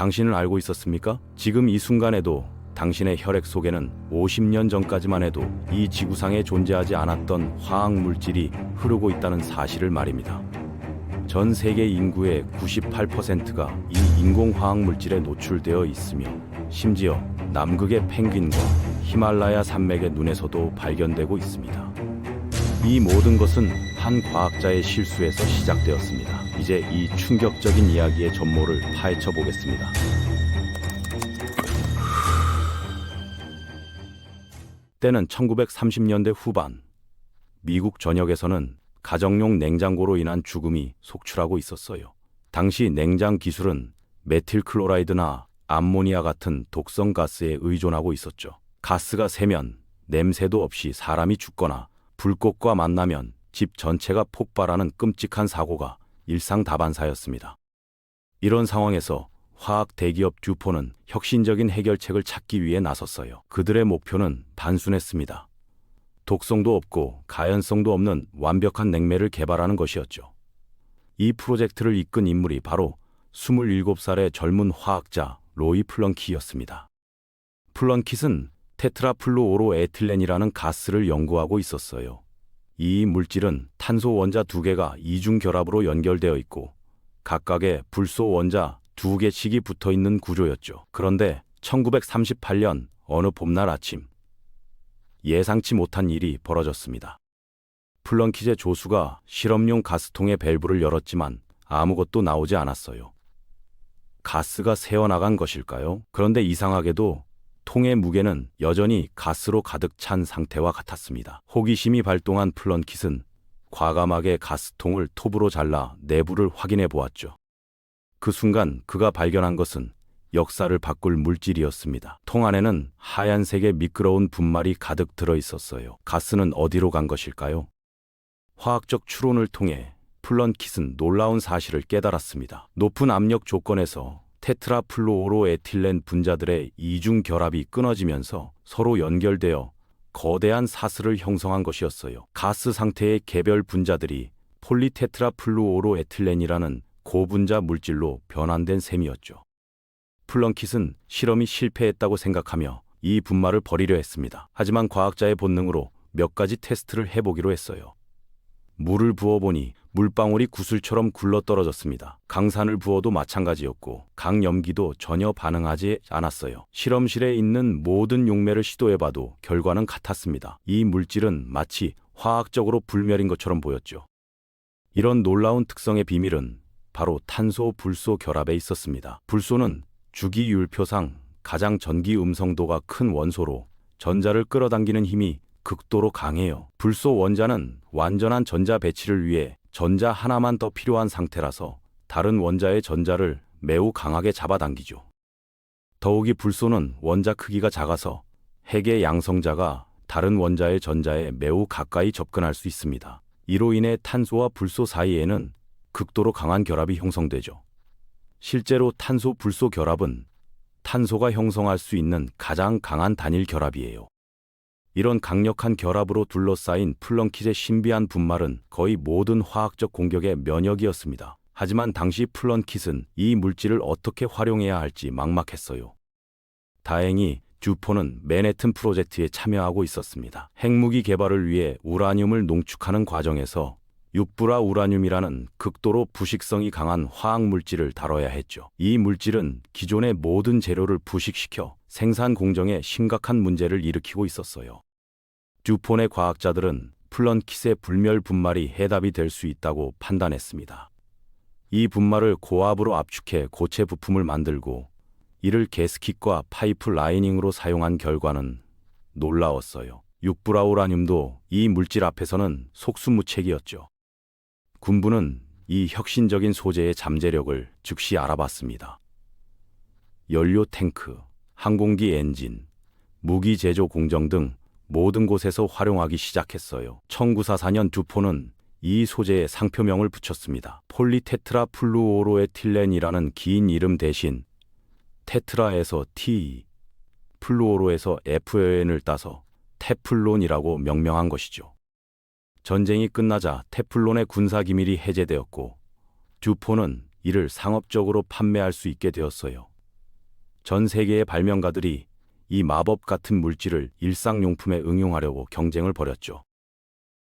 당신은 알고 있었습니까? 지금 이 순간에도 당신의 혈액 속에는 50년 전까지만 해도 이 지구상에 존재하지 않았던 화학 물질이 흐르고 있다는 사실을 말입니다. 전 세계 인구의 98%가 이 인공화학 물질에 노출되어 있으며 심지어 남극의 펭귄과 히말라야 산맥의 눈에서도 발견되고 있습니다. 이 모든 것은 한 과학자의 실수에서 시작되었습니다. 이제 이 충격적인 이야기의 전모를 파헤쳐 보겠습니다. 때는 1930년대 후반. 미국 전역에서는 가정용 냉장고로 인한 죽음이 속출하고 있었어요. 당시 냉장 기술은 메틸 클로라이드나 암모니아 같은 독성 가스에 의존하고 있었죠. 가스가 새면 냄새도 없이 사람이 죽거나 불꽃과 만나면 집 전체가 폭발하는 끔찍한 사고가 일상 다반사였습니다. 이런 상황에서 화학 대기업 듀포는 혁신적인 해결책을 찾기 위해 나섰어요. 그들의 목표는 단순했습니다. 독성도 없고 가연성도 없는 완벽한 냉매를 개발하는 것이었죠. 이 프로젝트를 이끈 인물이 바로 27살의 젊은 화학자 로이 플런키였습니다. 플런킷은 테트라플루오로 에틸렌이라는 가스를 연구하고 있었어요. 이 물질은 탄소 원자 두 개가 이중 결합으로 연결되어 있고 각각의 불소 원자 두 개씩이 붙어 있는 구조였죠. 그런데 1938년 어느 봄날 아침 예상치 못한 일이 벌어졌습니다. 플런키제 조수가 실험용 가스통의 밸브를 열었지만 아무것도 나오지 않았어요. 가스가 새어나간 것일까요? 그런데 이상하게도 통의 무게는 여전히 가스로 가득 찬 상태와 같았습니다. 호기심이 발동한 플런킷은 과감하게 가스통을 톱으로 잘라 내부를 확인해 보았죠. 그 순간 그가 발견한 것은 역사를 바꿀 물질이었습니다. 통 안에는 하얀색의 미끄러운 분말이 가득 들어 있었어요. 가스는 어디로 간 것일까요? 화학적 추론을 통해 플런킷은 놀라운 사실을 깨달았습니다. 높은 압력 조건에서 테트라플루오로에틸렌 분자들의 이중 결합이 끊어지면서 서로 연결되어 거대한 사슬을 형성한 것이었어요. 가스 상태의 개별 분자들이 폴리테트라플루오로에틸렌이라는 고분자 물질로 변환된 셈이었죠. 플런킷은 실험이 실패했다고 생각하며 이 분말을 버리려 했습니다. 하지만 과학자의 본능으로 몇 가지 테스트를 해보기로 했어요. 물을 부어보니 물방울이 구슬처럼 굴러 떨어졌습니다. 강산을 부어도 마찬가지였고 강염기도 전혀 반응하지 않았어요. 실험실에 있는 모든 용매를 시도해봐도 결과는 같았습니다. 이 물질은 마치 화학적으로 불멸인 것처럼 보였죠. 이런 놀라운 특성의 비밀은 바로 탄소 불소 결합에 있었습니다. 불소는 주기 율표상 가장 전기 음성도가 큰 원소로 전자를 끌어당기는 힘이 극도로 강해요. 불소 원자는 완전한 전자 배치를 위해 전자 하나만 더 필요한 상태라서 다른 원자의 전자를 매우 강하게 잡아당기죠. 더욱이 불소는 원자 크기가 작아서 핵의 양성자가 다른 원자의 전자에 매우 가까이 접근할 수 있습니다. 이로 인해 탄소와 불소 사이에는 극도로 강한 결합이 형성되죠. 실제로 탄소 불소 결합은 탄소가 형성할 수 있는 가장 강한 단일 결합이에요. 이런 강력한 결합으로 둘러싸인 플런킷의 신비한 분말은 거의 모든 화학적 공격의 면역이었습니다. 하지만 당시 플런킷은 이 물질을 어떻게 활용해야 할지 막막했어요. 다행히 듀포는 맨해튼 프로젝트에 참여하고 있었습니다. 핵무기 개발을 위해 우라늄을 농축하는 과정에서 육불화 우라늄이라는 극도로 부식성이 강한 화학 물질을 다뤄야 했죠. 이 물질은 기존의 모든 재료를 부식시켜 생산 공정에 심각한 문제를 일으키고 있었어요. 듀폰의 과학자들은 플런킷의 불멸 분말이 해답이 될 수 있다고 판단했습니다. 이 분말을 고압으로 압축해 고체 부품을 만들고 이를 게스킷과 파이프 라이닝으로 사용한 결과는 놀라웠어요. 육불화우라늄도 이 물질 앞에서는 속수무책이었죠. 군부는 이 혁신적인 소재의 잠재력을 즉시 알아봤습니다. 연료 탱크, 항공기 엔진, 무기 제조 공정 등 모든 곳에서 활용하기 시작했어요. 1944년 듀포는 이 소재에 상표명을 붙였습니다. 폴리테트라 플루오로에틸렌이라는 긴 이름 대신 테트라에서 T, 플루오로에서 FN을 따서 테플론이라고 명명한 것이죠. 전쟁이 끝나자 테플론의 군사 기밀이 해제되었고 듀포는 이를 상업적으로 판매할 수 있게 되었어요. 전 세계의 발명가들이 이 마법 같은 물질을 일상용품에 응용하려고 경쟁을 벌였죠.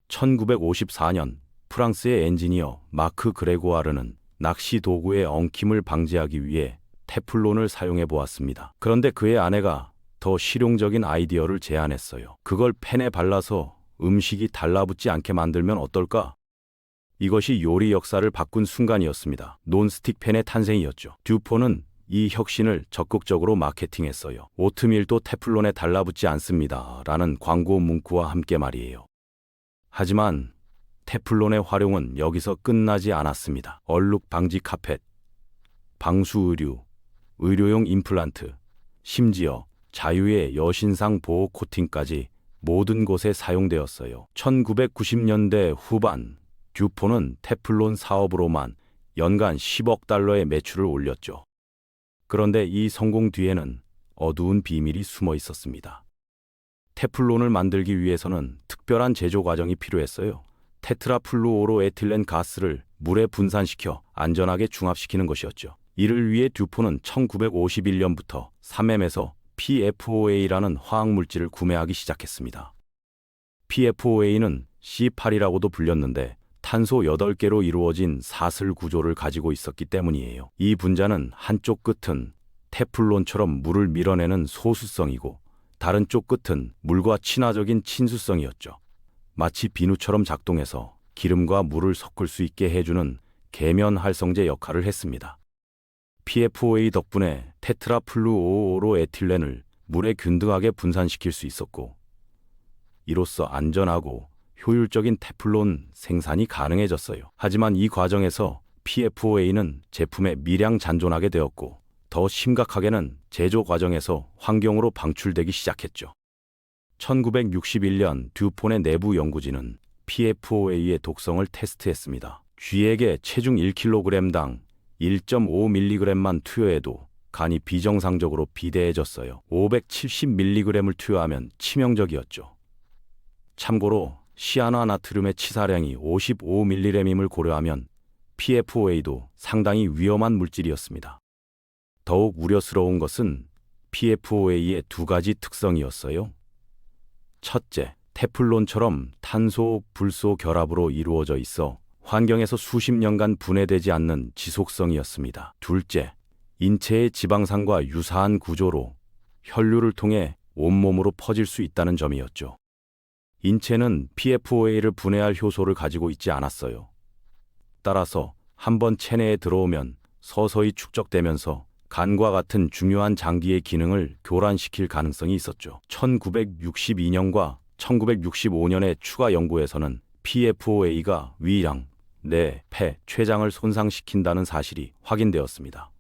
1954년 프랑스의 엔지니어 마크 그레고아르는 낚시 도구의 엉킴을 방지하기 위해 테플론을 사용해 보았습니다. 그런데 그의 아내가 더 실용적인 아이디어를 제안했어요. 그걸 팬에 발라서 음식이 달라붙지 않게 만들면 어떨까? 이것이 요리 역사를 바꾼 순간이었습니다. 논스틱 팬의 탄생이었죠. 듀포는 이 혁신을 적극적으로 마케팅했어요. 오트밀도 테플론에 달라붙지 않습니다. 라는 광고 문구와 함께 말이에요. 하지만 테플론의 활용은 여기서 끝나지 않았습니다. 얼룩 방지 카펫, 방수 의류, 의료용 임플란트, 심지어 자유의 여신상 보호 코팅까지 모든 곳에 사용되었어요. 1990년대 후반 듀포는 테플론 사업으로만 연간 10억 달러의 매출을 올렸죠. 그런데 이 성공 뒤에는 어두운 비밀이 숨어 있었습니다. 테플론을 만들기 위해서는 특별한 제조 과정이 필요했어요. 테트라플루오로에틸렌 가스를 물에 분산시켜 안전하게 중합시키는 것이었죠. 이를 위해 듀포는 1951년부터 3M에서 PFOA라는 화학 물질을 구매하기 시작했습니다. PFOA는 C8이라고도 불렸는데 탄소 8개로 이루어진 사슬 구조를 가지고 있었기 때문이에요. 이 분자는 한쪽 끝은 테플론처럼 물을 밀어내는 소수성이고 다른 쪽 끝은 물과 친화적인 친수성이었죠. 마치 비누처럼 작동해서 기름과 물을 섞을 수 있게 해주는 계면 활성제 역할을 했습니다. PFOA 덕분에 테트라플루오로 에틸렌을 물에 균등하게 분산시킬 수 있었고 이로써 안전하고 효율적인 테플론 생산이 가능해졌어요. 하지만 이 과정에서 PFOA는 제품에 미량 잔존하게 되었고 더 심각하게는 제조 과정에서 환경으로 방출되기 시작했죠. 1961년 듀폰의 내부 연구진은 PFOA의 독성을 테스트했습니다. 쥐에게 체중 1kg당 1.5mg만 투여해도 간이 비정상적으로 비대해졌어요. 570mg을 투여하면 치명적이었죠. 참고로 시아나 나트륨의 치사량이 55mg임을 고려하면 PFOA도 상당히 위험한 물질이었습니다. 더욱 우려스러운 것은 PFOA의 두 가지 특성이었어요. 첫째, 테플론처럼 탄소 불소 결합으로 이루어져 있어 환경에서 수십 년간 분해되지 않는 지속성이었습니다. 둘째, 인체의 지방산과 유사한 구조로 혈류를 통해 온몸으로 퍼질 수 있다는 점이었죠. 인체는 PFOA를 분해할 효소를 가지고 있지 않았어요. 따라서 한번 체내에 들어오면 서서히 축적되면서 간과 같은 중요한 장기의 기능을 교란시킬 가능성이 있었죠. 1962년과 1965년의 추가 연구에서는 PFOA가 위랑, 뇌, 폐, 췌장을 손상시킨다는 사실이 확인되었습니다.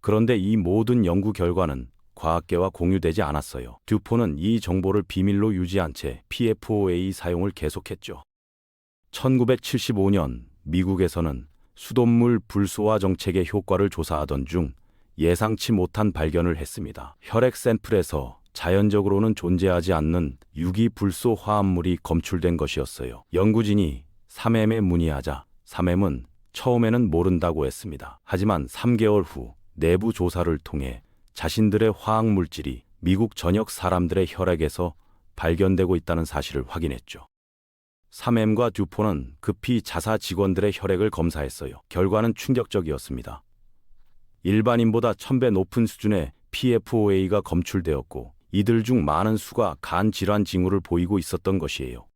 그런데 이 모든 연구 결과는 과학계와 공유되지 않았어요. 듀포는 이 정보를 비밀로 유지한 채 PFOA 사용을 계속했죠. 1975년 미국에서는 수돗물 불소화 정책의 효과를 조사하던 중 예상치 못한 발견을 했습니다. 혈액 샘플에서 자연적으로는 존재하지 않는 유기 불소 화합물이 검출된 것이었어요. 연구진이 3M에 문의하자 3M은 처음에는 모른다고 했습니다. 하지만 3개월 후 내부 조사를 통해 자신들의 화학 물질이 미국 전역 사람들의 혈액에서 발견되고 있다는 사실을 확인했죠. 3M과 듀포는 급히 자사 직원들의 혈액을 검사했어요. 결과는 충격적이었습니다. 일반인보다 1000배 높은 수준의 PFOA가 검출되었고 이들 중 많은 수가 간 질환 징후를 보이고 있었던 것이에요.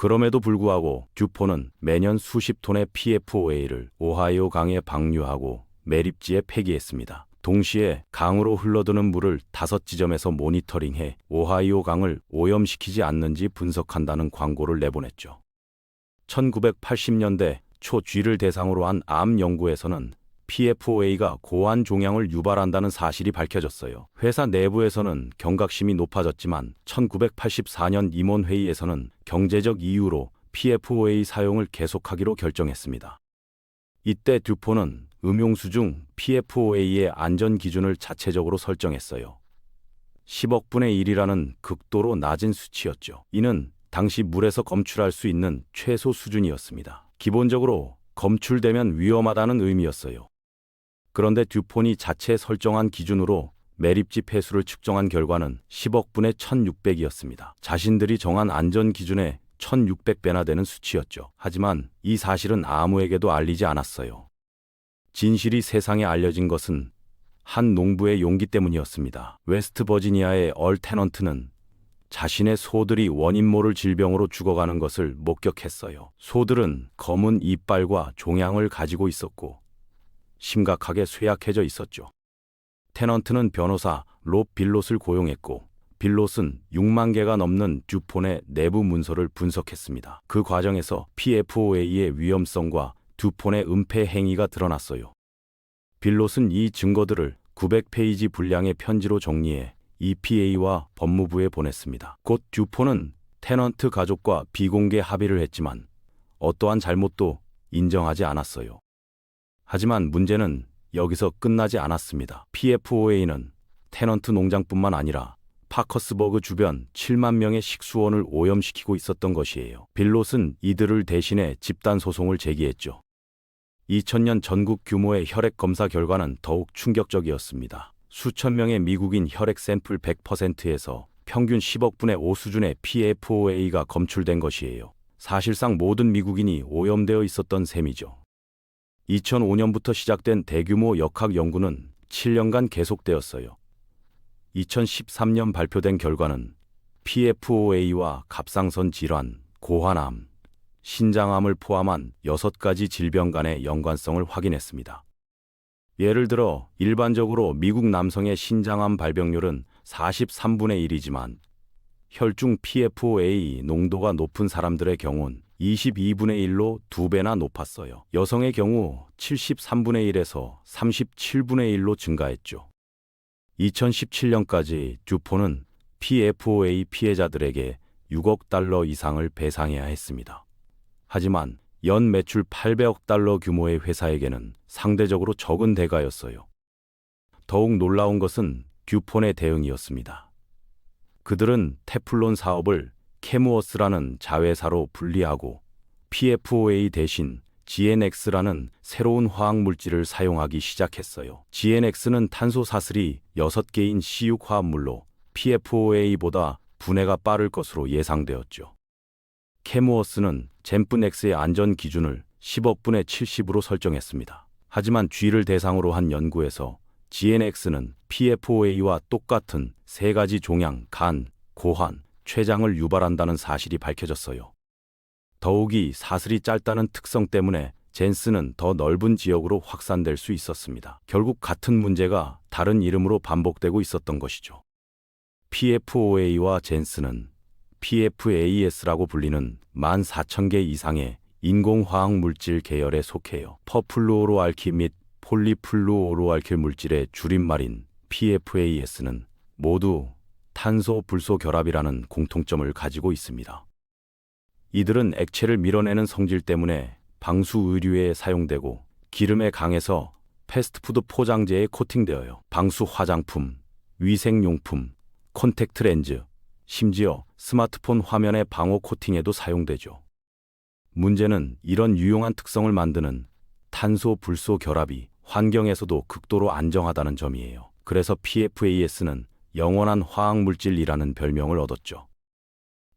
그럼에도 불구하고 듀포는 매년 수십 톤의 PFOA를 오하이오 강에 방류하고 매립지에 폐기했습니다. 동시에 강으로 흘러드는 물을 다섯 지점에서 모니터링해 오하이오 강을 오염시키지 않는지 분석한다는 광고를 내보냈죠. 1980년대 초 쥐를 대상으로 한 암 연구에서는 PFOA가 고환 종양을 유발한다는 사실이 밝혀졌어요. 회사 내부에서는 경각심이 높아졌지만 1984년 임원회의에서는 경제적 이유로 PFOA 사용을 계속하기로 결정했습니다. 이때 듀포는 음용수 중 PFOA의 안전 기준을 자체적으로 설정했어요. 10억분의 1이라는 극도로 낮은 수치였죠. 이는 당시 물에서 검출할 수 있는 최소 수준이었습니다. 기본적으로 검출되면 위험하다는 의미였어요. 그런데 듀폰이 자체 설정한 기준으로 매립지 폐수를 측정한 결과는 10억 분의 1600이었습니다. 자신들이 정한 안전 기준의 1600배나 되는 수치였죠. 하지만 이 사실은 아무에게도 알리지 않았어요. 진실이 세상에 알려진 것은 한 농부의 용기 때문이었습니다. 웨스트 버지니아의 얼 테넌트는 자신의 소들이 원인 모를 질병으로 죽어가는 것을 목격했어요. 소들은 검은 이빨과 종양을 가지고 있었고 심각하게 쇠약해져 있었죠. 테넌트는 변호사 롭 빌롯을 고용했고 빌롯은 6만 개가 넘는 듀폰의 내부 문서를 분석했습니다. 그 과정에서 PFOA의 위험성과 듀폰의 은폐 행위가 드러났어요. 빌롯은 이 증거들을 900페이지 분량의 편지로 정리해 EPA와 법무부에 보냈습니다. 곧 듀폰은 테넌트 가족과 비공개 합의를 했지만 어떠한 잘못도 인정하지 않았어요. 하지만 문제는 여기서 끝나지 않았습니다. PFOA는 테넌트 농장뿐만 아니라 파커스버그 주변 7만 명의 식수원을 오염시키고 있었던 것이에요. 빌롯은 이들을 대신해 집단 소송을 제기했죠. 2000년 전국 규모의 혈액 검사 결과는 더욱 충격적이었습니다. 수천 명의 미국인 혈액 샘플 100%에서 평균 10억 분의 5 수준의 PFOA가 검출된 것이에요. 사실상 모든 미국인이 오염되어 있었던 셈이죠. 2005년부터 시작된 대규모 역학 연구는 7년간 계속되었어요. 2013년 발표된 결과는 PFOA와 갑상선 질환, 고환암, 신장암을 포함한 6가지 질병 간의 연관성을 확인했습니다. 예를 들어 일반적으로 미국 남성의 신장암 발병률은 43분의 1이지만 혈중 PFOA 농도가 높은 사람들의 경우는 22분의 1로 2배나 높았어요. 여성의 경우 73분의 1에서 37분의 1로 증가했죠. 2017년까지 듀폰은 PFOA 피해자들에게 6억 달러 이상을 배상해야 했습니다. 하지만 연 매출 800억 달러 규모의 회사에게는 상대적으로 적은 대가였어요. 더욱 놀라운 것은 듀폰의 대응이었습니다. 그들은 테플론 사업을 캐무어스라는 자회사로 분리하고 PFOA 대신 GNX라는 새로운 화학 물질을 사용하기 시작했어요. GNX는 탄소 사슬이 6개인 C6 화합물로 PFOA보다 분해가 빠를 것으로 예상되었죠. 캐무어스는 젠프넥스의 안전 기준을 10억 분의 70으로 설정했습니다. 하지만 쥐를 대상으로 한 연구에서 GNX는 PFOA와 똑같은 세 가지 종양, 간, 고환, 췌장을 유발한다는 사실이 밝혀졌어요. 더욱이 사슬이 짧다는 특성 때문에 젠스는 더 넓은 지역으로 확산될 수 있었습니다. 결국 같은 문제가 다른 이름으로 반복되고 있었던 것이죠. PFOA와 젠스는 PFAS라고 불리는 14,000개 이상의 인공화학 물질 계열에 속해요. 퍼플루오로알킬 및 폴리플루오로알킬 물질의 줄임말인 PFAS는 모두 탄소 불소 결합이라는 공통점을 가지고 있습니다. 이들은 액체를 밀어내는 성질 때문에 방수 의류에 사용되고 기름에 강해서 패스트푸드 포장재에 코팅되어요. 방수 화장품, 위생용품, 콘택트 렌즈, 심지어 스마트폰 화면의 방호 코팅에도 사용되죠. 문제는 이런 유용한 특성을 만드는 탄소 불소 결합이 환경에서도 극도로 안정하다는 점이에요. 그래서 PFAS는 영원한 화학물질이라는 별명을 얻었죠.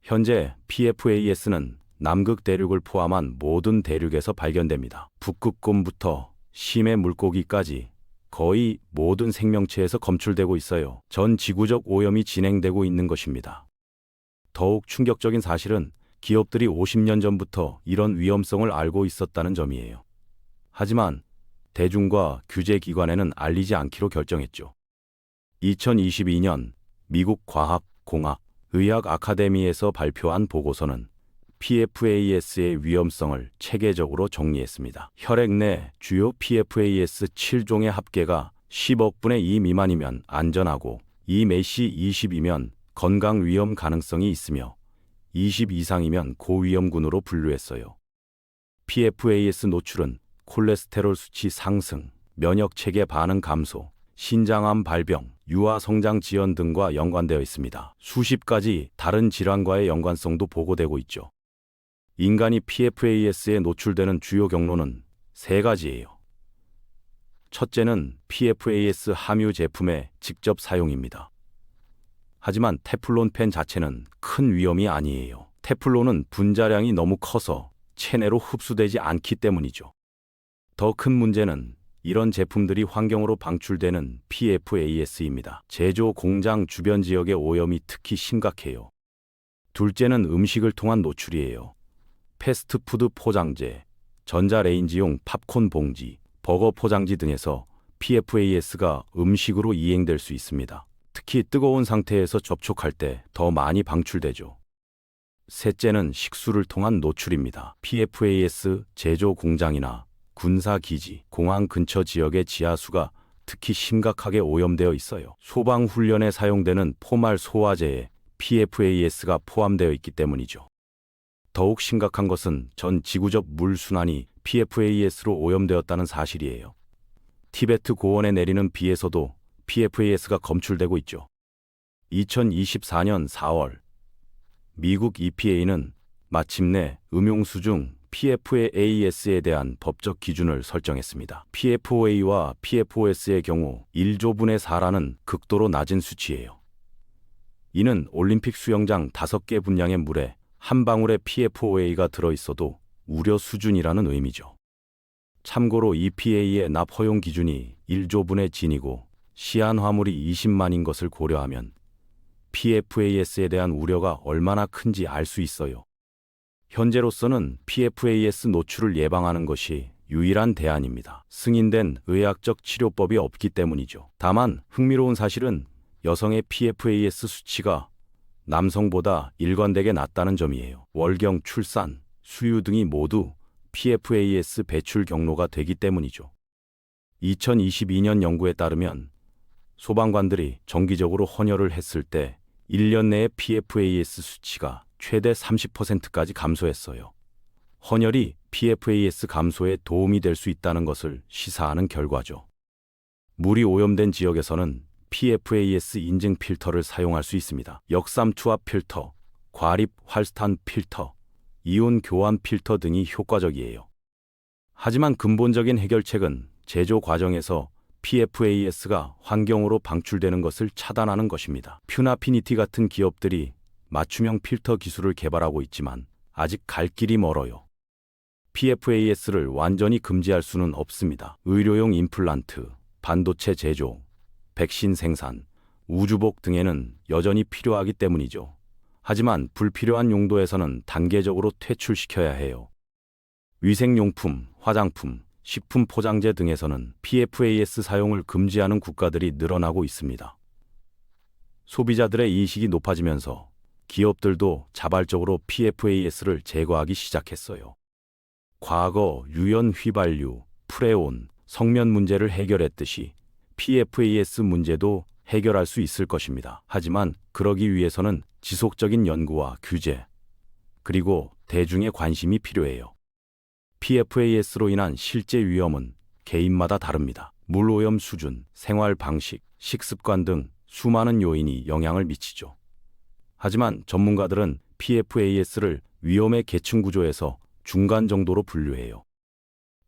현재 PFAS는 남극 대륙을 포함한 모든 대륙에서 발견됩니다. 북극곰부터 심해 물고기까지 거의 모든 생명체에서 검출되고 있어요. 전 지구적 오염이 진행되고 있는 것입니다. 더욱 충격적인 사실은 기업들이 50년 전부터 이런 위험성을 알고 있었다는 점이에요. 하지만 대중과 규제 기관에는 알리지 않기로 결정했죠. 2022년 미국 과학, 공학, 의학 아카데미에서 발표한 보고서는 PFAS의 위험성을 체계적으로 정리했습니다. 혈액 내 주요 PFAS 7종의 합계가 10억 분의 2 미만이면 안전하고 이 메시 20이면 건강 위험 가능성이 있으며 20 이상이면 고위험군으로 분류했어요. PFAS 노출은 콜레스테롤 수치 상승, 면역 체계 반응 감소, 신장암 발병, 유아 성장 지연 등과 연관되어 있습니다. 수십 가지 다른 질환과의 연관성도 보고되고 있죠. 인간이 PFAS에 노출되는 주요 경로는 세 가지예요. 첫째는 PFAS 함유 제품의 직접 사용입니다. 하지만 테플론 펜 자체는 큰 위험이 아니에요. 테플론은 분자량이 너무 커서 체내로 흡수되지 않기 때문이죠. 더 큰 문제는 이런 제품들이 환경으로 방출되는 PFAS입니다. 제조 공장 주변 지역의 오염이 특히 심각해요. 둘째는 음식을 통한 노출이에요. 패스트푸드 포장재, 전자레인지용 팝콘 봉지, 버거 포장지 등에서 PFAS가 음식으로 이행될 수 있습니다. 특히 뜨거운 상태에서 접촉할 때 더 많이 방출되죠. 셋째는 식수를 통한 노출입니다. PFAS 제조 공장이나 군사기지, 공항 근처 지역의 지하수가 특히 심각하게 오염되어 있어요. 소방 훈련에 사용되는 포말 소화제에 PFAS가 포함되어 있기 때문이죠. 더욱 심각한 것은 전 지구적 물 순환이 PFAS로 오염되었다는 사실이에요. 티베트 고원에 내리는 비에서도 PFAS가 검출되고 있죠. 2024년 4월 미국 EPA는 마침내 음용수 중 PFAS에 대한 법적 기준을 설정했습니다. PFOA와 PFOS의 경우 1조분의 4라는 극도로 낮은 수치예요. 이는 올림픽 수영장 5개 분량의 물에 한 방울의 PFOA가 들어있어도 우려 수준이라는 의미죠. 참고로 EPA의 납 허용 기준이 1조분의 진이고 시안 화물이 20만인 것을 고려하면 PFAS에 대한 우려가 얼마나 큰지 알 수 있어요. 현재로서는 PFAS 노출을 예방하는 것이 유일한 대안입니다. 승인된 의학적 치료법이 없기 때문이죠. 다만 흥미로운 사실은 여성의 PFAS 수치가 남성보다 일관되게 낮다는 점이에요. 월경, 출산, 수유 등이 모두 PFAS 배출 경로가 되기 때문이죠. 2022년 연구에 따르면 소방관들이 정기적으로 헌혈을 했을 때 1년 내에 PFAS 수치가 최대 30%까지 감소했어요. 헌혈이 PFAS 감소에 도움이 될 수 있다는 것을 시사하는 결과죠. 물이 오염된 지역에서는 PFAS 인증 필터를 사용할 수 있습니다. 역삼 투합 필터, 과립 활스탄 필터, 이온 교환 필터 등이 효과적이에요. 하지만 근본적인 해결책은 제조 과정에서 PFAS가 환경으로 방출되는 것을 차단하는 것입니다. 퓨나피니티 같은 기업들이 맞춤형 필터 기술을 개발하고 있지만 아직 갈 길이 멀어요. PFAS를 완전히 금지할 수는 없습니다. 의료용 임플란트, 반도체 제조, 백신 생산, 우주복 등에는 여전히 필요하기 때문이죠. 하지만 불필요한 용도에서는 단계적으로 퇴출시켜야 해요. 위생용품, 화장품, 식품 포장재 등에서는 PFAS 사용을 금지하는 국가들이 늘어나고 있습니다. 소비자들의 인식이 높아지면서 기업들도 자발적으로 PFAS를 제거하기 시작했어요. 과거 유연 휘발유, 프레온, 성면 문제를 해결했듯이 PFAS 문제도 해결할 수 있을 것입니다. 하지만 그러기 위해서는 지속적인 연구와 규제, 그리고 대중의 관심이 필요해요. PFAS로 인한 실제 위험은 개인마다 다릅니다. 물 오염 수준, 생활 방식, 식습관 등 수많은 요인이 영향을 미치죠. 하지만 전문가들은 PFAS를 위험의 계층 구조에서 중간 정도로 분류해요.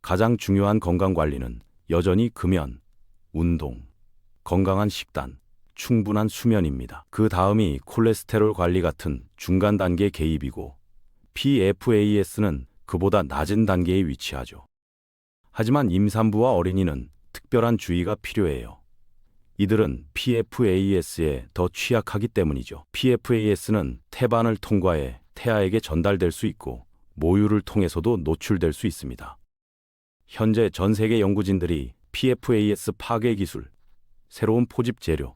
가장 중요한 건강 관리는 여전히 금연, 운동, 건강한 식단, 충분한 수면입니다. 그 다음이 콜레스테롤 관리 같은 중간 단계 개입이고 PFAS는 그보다 낮은 단계에 위치하죠. 하지만 임산부와 어린이는 특별한 주의가 필요해요. 이들은 PFAS에 더 취약하기 때문이죠. PFAS는 태반을 통과해 태아에게 전달될 수 있고 모유를 통해서도 노출될 수 있습니다. 현재 전 세계 연구진들이 PFAS 파괴 기술, 새로운 포집 재료,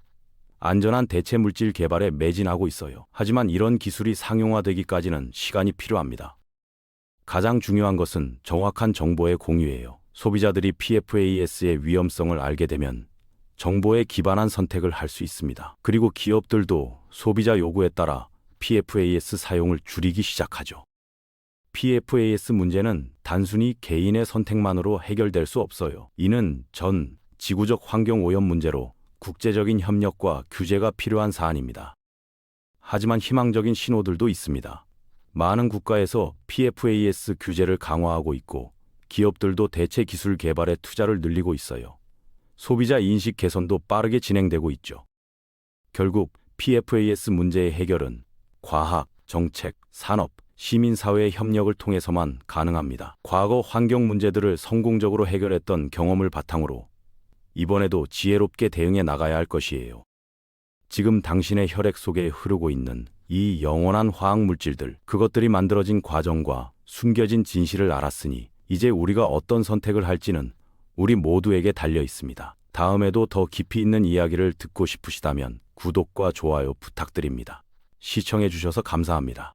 안전한 대체 물질 개발에 매진하고 있어요. 하지만 이런 기술이 상용화되기까지는 시간이 필요합니다. 가장 중요한 것은 정확한 정보의 공유예요. 소비자들이 PFAS의 위험성을 알게 되면 정보에 기반한 선택을 할 수 있습니다. 그리고 기업들도 소비자 요구에 따라 PFAS 사용을 줄이기 시작하죠. PFAS 문제는 단순히 개인의 선택만으로 해결될 수 없어요. 이는 전 지구적 환경 오염 문제로 국제적인 협력과 규제가 필요한 사안입니다. 하지만 희망적인 신호들도 있습니다. 많은 국가에서 PFAS 규제를 강화하고 있고 기업들도 대체 기술 개발에 투자를 늘리고 있어요. 소비자 인식 개선도 빠르게 진행되고 있죠. 결국 PFAS 문제의 해결은 과학, 정책, 산업, 시민사회의 협력을 통해서만 가능합니다. 과거 환경 문제들을 성공적으로 해결했던 경험을 바탕으로 이번에도 지혜롭게 대응해 나가야 할 것이에요. 지금 당신의 혈액 속에 흐르고 있는 이 영원한 화학 물질들, 그것들이 만들어진 과정과 숨겨진 진실을 알았으니 이제 우리가 어떤 선택을 할지는 우리 모두에게 달려 있습니다. 다음에도 더 깊이 있는 이야기를 듣고 싶으시다면 구독과 좋아요 부탁드립니다. 시청해 주셔서 감사합니다.